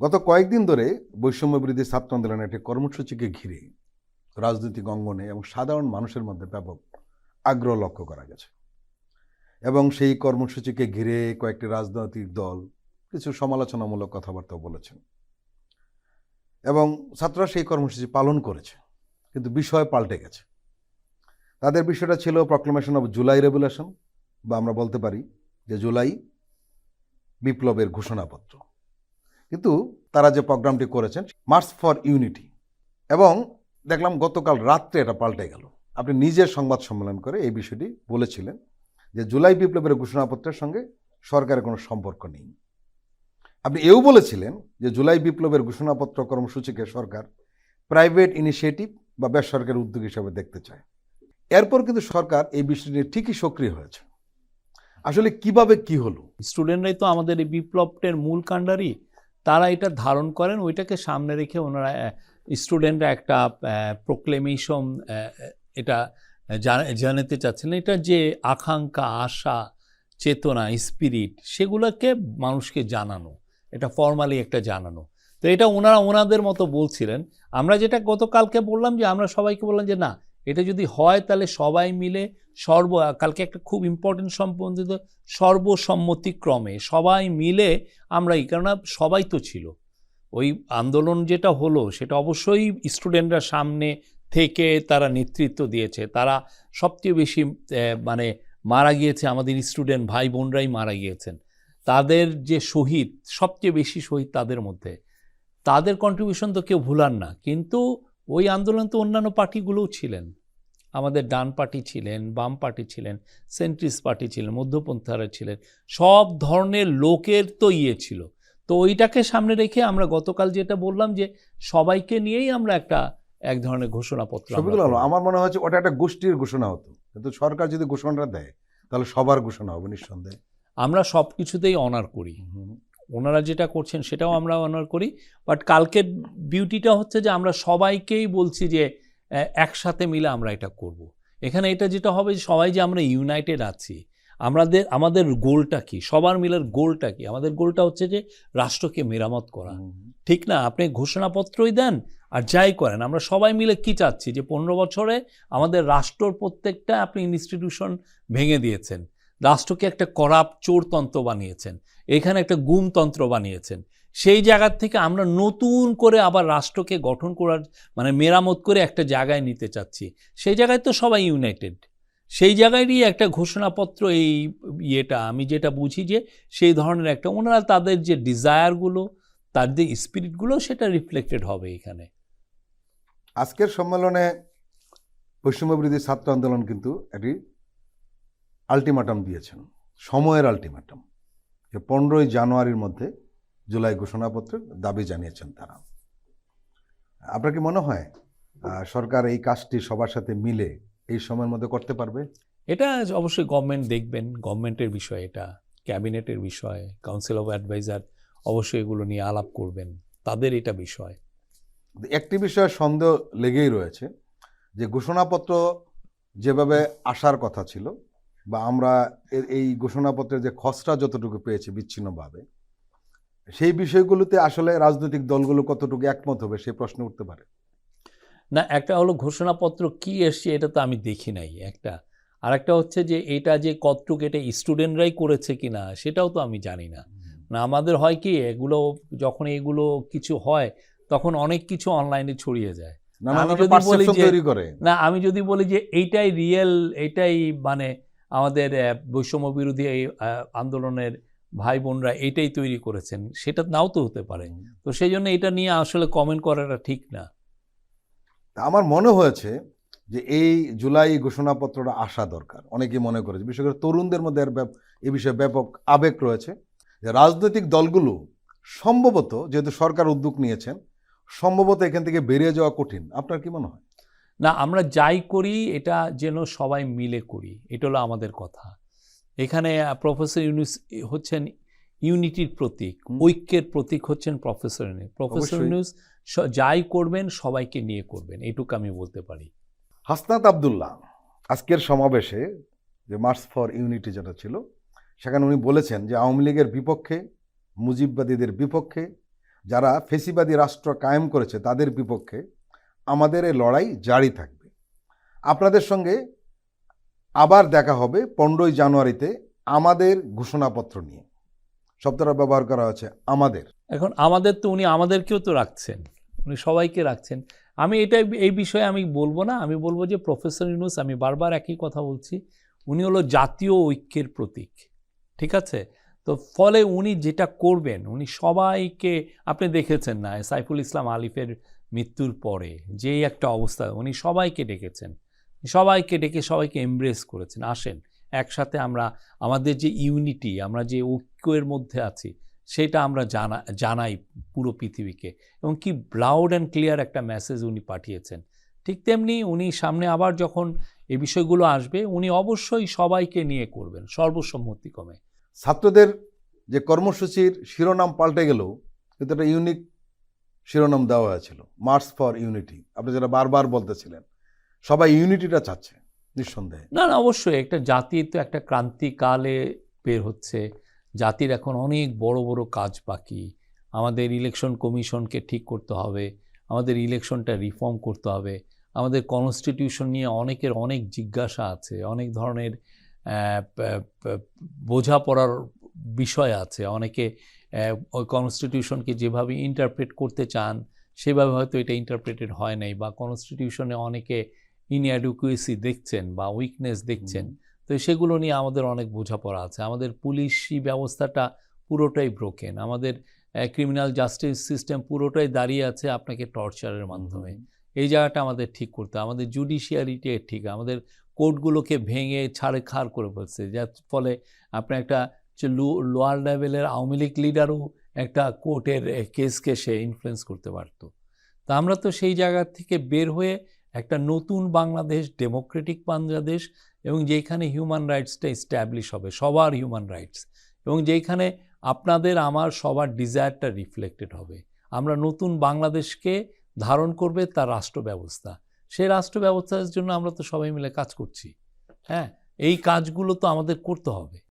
গত কয়েকদিন ধরে বৈষম্য বিরোধী ছাত্র আন্দোলনের একটি কর্মসূচিকে ঘিরে রাজনৈতিক অঙ্গনে এবং সাধারণ মানুষের মধ্যে ব্যাপক আগ্রহ লক্ষ্য করা গেছে। এবং সেই কর্মসূচিকে ঘিরে কয়েকটি রাজনৈতিক দল কিছু সমালোচনামূলক কথাবার্তাও বলেছেন। এবং ছাত্ররা সেই কর্মসূচি পালন করেছে, কিন্তু বিষয় পাল্টে গেছে। তাদের বিষয়টা ছিল প্রক্লেমেশন অফ জুলাই রেগুলেশন বা আমরা বলতে পারি যে জুলাই বিপ্লবের ঘোষণাপত্র। কিন্তু তারা যে প্রোগ্রামটি করেছেন মার্চ ফর ইউনিটি এবং দেখলাম গতকাল রাত্রে এটা পাল্টে গেল। আপনি নিজের সংবাদ সম্মেলন করে এই বিষয়টি বলেছিলেন যে জুলাই বিপ্লবের ঘোষণাপত্রের সঙ্গে সরকারের কোনো সম্পর্ক নেই। আপনি এও বলেছিলেন যে জুলাই বিপ্লবের ঘোষণাপত্র কর্মসূচিকে সরকার প্রাইভেট ইনিশিয়েটিভ বা বেসরকারি উদ্যোগ হিসাবে দেখতে চায়। এরপর কিন্তু সরকার এই বিষয়টি নিয়ে ঠিকই সক্রিয় হয়েছে। আসলে কীভাবে কি হলো? স্টুডেন্টরাই তো আমাদের এই বিপ্লবের মূল কাণ্ডারি। তারা এটা ধারণ করেন, ওইটাকে সামনে রেখে ওনারা স্টুডেন্টরা একটা প্রোক্লেমেশন এটা জানা- জানাতে চাচ্ছিলেন। এটা যে আকাঙ্ক্ষা, আশা, চেতনা স্পিরিট সেগুলোকে মানুষকে জানানো, এটা ফর্মালি একটা জানানো। তো এটা ওনারা, ওনাদের মতো বলছিলেন। আমরা যেটা গতকালকে বললাম যে, আমরা সবাইকে বললাম যে, না এটা যদি হয়, তাহলে সবাই মিলে সর্ব, কালকে একটা খুব ইম্পর্টেন্ট সম্বন্ধিত সর্বসম্মতিক্রমে সবাই মিলে আমরা এই, কেননা সবাই তো ছিল। ওই আন্দোলন যেটা হলো, সেটা অবশ্যই স্টুডেন্টরা সামনে থেকে তারা নেতৃত্ব দিয়েছে। তারা সবচেয়ে বেশি মানে মারা গিয়েছে আমাদের স্টুডেন্ট ভাই বোনরাই মারা গিয়েছেন। তাদের যে শহীদ, সবচেয়ে বেশি শহীদ তাদের মধ্যে। তাদের কন্ট্রিবিউশন তো কেউ ভুলার না। কিন্তু ওই আন্দোলন তো অন্যান্য পার্টিগুলোও ছিলেন। আমাদের ডান পার্টি ছিলেন বাম পার্টি ছিলেন সেন্ট্রিস্ট পার্টি ছিলেন মধ্যপন্থারা ছিলেন সব ধরনের লোকের তো ইয়ে ছিল। তো ওইটাকে সামনে রেখে আমরা গতকাল যেটা বললাম যে সবাইকে নিয়েই আমরা একটা এক ধরনের ঘোষণাপত্র। আমার মনে হচ্ছে ওটা একটা গোষ্ঠীর ঘোষণা হতো। কিন্তু সরকার যদি ঘোষণাটা দেয় তাহলে সবার ঘোষণা হবে নিঃসন্দেহে। আমরা সব কিছুতেই অনার করি ওনারা যেটা করছেন সেটাও আমরা অনার করি। বাট কালকের বিউটিটা হচ্ছে যে আমরা সবাইকেই বলছি যে একসাথে মিলে আমরা এটা করব। এখানে এটা যেটা হবে যে সবাই যে আমরা ইউনাইটেড আছি আমাদের আমাদের গোলটা কি? সবার মিলের গোলটা কি? আমাদের গোলটা হচ্ছে যে রাষ্ট্রকে মেরামত করা। ঠিক না? আপনি ঘোষণাপত্রই দেন আর যাই করেন আমরা সবাই মিলে কি চাচ্ছি? যে পনেরো বছরে আমাদের রাষ্ট্রর প্রত্যেকটা আপনি ইনস্টিটিউশন ভেঙে দিয়েছেন। রাষ্ট্রকে একটা করাপ চোরতন্ত্র বানিয়েছেন, এখানে একটা গুমতন্ত্র বানিয়েছেন। সেই জায়গার থেকে আমরা নতুন করে আবার রাষ্ট্রকে গঠন করার মানে মেরামত করে একটা জায়গায় নিতে চাচ্ছি। সেই জায়গায় তো সবাই ইউনাইটেড। সেই জায়গায়ই একটা ঘোষণাপত্র এই ইয়েটা, আমি যেটা বুঝি যে সেই ধরনের একটা, ওনারা তাদের যে ডিজায়ারগুলো, তার যে স্পিরিটগুলো, সেটা রিফ্লেক্টেড হবে এখানে। আজকের সম্মেলনে পশ্চিমবঙ্গ ছাত্র আন্দোলন কিন্তু একটি আলটিমেটাম দিয়েছেন সময়ের আলটিমেটাম যে পনেরোই জানুয়ারির মধ্যে জুলাই ঘোষণাপত্রের দাবি জানিয়েছেন তারা। আপনার কি মনে হয় সরকার এই কাজটি সবার সাথে মিলে এই সময়ের মধ্যে করতে পারবে? এটা অবশ্যই গভর্নমেন্ট দেখবেন গভর্নমেন্টের বিষয় এটা ক্যাবিনেটের বিষয় কাউন্সিল অফ অ্যাডভাইজার অবশ্যই এগুলো নিয়ে আলাপ করবেন তাদের এটা বিষয়। একটি বিষয়ে সন্দেহ লেগেই রয়েছে যে ঘোষণাপত্র যেভাবে আসার কথা ছিল বা আমরা এই ঘোষণাপত্রের যে খসড়া যতটুকু পেয়েছি বিচ্ছিন্নভাবে সেই বিষয়গুলোতে আসলে রাজনৈতিক দলগুলো কতটুকু একমত হবে সেই প্রশ্ন উঠতে পারে। না একটা হলো ঘোষণাপত্র কি এসছে এটা তো আমি দেখি নাই একটা। আর একটা হচ্ছে যে এটা যে কতটুকু এটা স্টুডেন্টরাই করেছে কি না সেটাও তো আমি জানি না। না আমাদের হয় কি এগুলো যখন এগুলো কিছু হয় তখন অনেক কিছু অনলাইনে ছড়িয়ে যায়। না আমি যদি বলি যে- না আমি যদি বলি যে এইটাই রিয়েল এটাই মানে আমাদের বৈষম্য বিরোধী এই আন্দোলনের ভাই বোনরা এইটাই তৈরি করেছেন। সেটা নাও তো হতে পারে। তো সেই জন্য এটা নিয়ে আসলে কমেন্ট করাটা ঠিক না। তা আমার মনে হয়েছে যে এই জুলাই ঘোষণাপত্রটা আসা দরকার। অনেকে মনে করেছে বিশেষ করে তরুণদের মধ্যে এই বিষয়ে ব্যাপক আবেগ রয়েছে যে রাজনৈতিক দলগুলো সম্ভবত যেহেতু সরকার উদ্যোগ নিয়েছেন সম্ভবত এখান থেকে বেরিয়ে যাওয়া কঠিন। আপনার কি মনে হয়? না আমরা যাই করি এটা যেন সবাই মিলে করি এটা হলো আমাদের কথা। এখানে প্রফেসর ইউনুস হচ্ছেন ইউনিটির প্রতীক ঐক্যের প্রতীক হচ্ছেন প্রফেসর ইউনুস। প্রফেসর। ইউনুস যাই করবেন সবাইকে নিয়ে করবেন এইটুকু আমি বলতে পারি। হাসনাত আবদুল্লাহ আজকের সমাবেশে যে মার্চ ফর ইউনিটি যেটা ছিল সেখানে উনি বলেছেন যে আওয়ামী লীগের বিপক্ষে মুজিববাদীদের বিপক্ষে যারা ফেসিবাদী রাষ্ট্র কায়েম করেছে তাদের বিপক্ষে আমাদের এই লড়াই জারি থাকবে। আপনাদের সঙ্গে আবার দেখা হবে পনেরোই জানুয়ারিতে আমাদের ঘোষণাপত্র নিয়ে। শব্দটা ব্যবহার করা হয়েছে, আমাদের। এখন আমাদের তো উনি আমাদেরকেও তো রাখছেন। উনি সবাইকে রাখছেন। আমি এটা এই বিষয়ে আমি বলব না, আমি বলব যে প্রফেসর ইউনুস, আমি বারবার একই কথা বলছি, উনি হলো জাতীয় ঐক্যের প্রতীক। ঠিক আছে? তো ফলে উনি যেটা করবেন, উনি সবাইকে, আপনি দেখেছেন না, সাইফুল ইসলাম আলিফের মৃত্যুর পরে যেই একটা অবস্থা, উনি সবাইকে ডেকেছেন। সবাইকে ডেকে সবাইকে এমব্রেস করেছেন, আসেন। একসাথে আমরা, আমাদের যে ইউনিটি আমরা যে ঐক্যের মধ্যে আছি, সেটা আমরা জানা, জানাই পুরো পৃথিবীকে। এবং কি ব্লাউড অ্যান্ড ক্লিয়ার একটা মেসেজ উনি পাঠিয়েছেন। ঠিক তেমনি উনি সামনে আবার যখন এই বিষয়গুলো আসবে, উনি অবশ্যই সবাইকে নিয়ে করবেন, সর্বসম্মতিক্রমে। ছাত্রদের যে কর্মসূচির শিরোনাম পাল্টে গেলেও কিন্তু একটা ইউনিক শিরোনাম দেওয়া হয়েছিল মার্চ ফর ইউনিটি আপনি যেটা বারবার বলতেছিলেন, সবাই ইউনিটিটা চাচ্ছে, নিঃসন্দেহে। না না, অবশ্যই, একটা জাতি তো একটা ক্রান্তিকালে বের হচ্ছে, জাতির এখন অনেক বড় বড় কাজ বাকি। আমাদের ইলেকশন কমিশনকে ঠিক করতে হবে, আমাদের ইলেকশনটা রিফর্ম করতে হবে, আমাদের কনস্টিটিউশন নিয়ে অনেকের অনেক জিজ্ঞাসা আছে, অনেক ধরনের বোঝাপড়ার বিষয় আছে। অনেকে ওই কনস্টিটিউশনকে যেভাবে ইন্টারপ্রেট করতে চান সেভাবে হয়তো এটা ইন্টারপ্রেটেড হয় নাই বা কনস্টিটিউশনে অনেকে ইনঅ্যাডুকুয়েসি দেখছেন বা উইকনেস দেখছেন। তো সেগুলো নিয়ে আমাদের অনেক বোঝাপড়া আছে। আমাদের পুলিশি ব্যবস্থাটা পুরোটাই ব্রোকেন আমাদের ক্রিমিনাল জাস্টিস সিস্টেম পুরোটাই দাঁড়িয়ে আছে আপনাকে টর্চারের মাধ্যমে। এই জায়গাটা আমাদের ঠিক করতে হবে। আমাদের জুডিশিয়ারিটি ঠিক। আমাদের কোর্টগুলোকে ভেঙে ছাড়ে খার করে ফেলছে। যার ফলে আপনার একটা লোয়ার লেভেলের আওয়ামী লীগ লিডারও একটা কোর্টের কেসকে সে ইনফ্লুয়েন্স করতে পারতো। তা আমরা তো সেই জায়গা থেকে বের হয়ে একটা নতুন বাংলাদেশ ডেমোক্রেটিক বাংলাদেশ এবং যেখানে হিউম্যান রাইটসটা এস্টাবলিশ হবে, সবার হিউম্যান রাইটস এবং যেখানে আপনাদের, আমার, সবার ডিজায়ারটা রিফ্লেক্টেড হবে। আমরা নতুন বাংলাদেশকে ধারণ করবে তার রাষ্ট্র ব্যবস্থা সেই রাষ্ট্র ব্যবস্থার জন্য আমরা তো সবাই মিলে কাজ করছি। হ্যাঁ এই কাজগুলো তো আমাদের করতে হবে।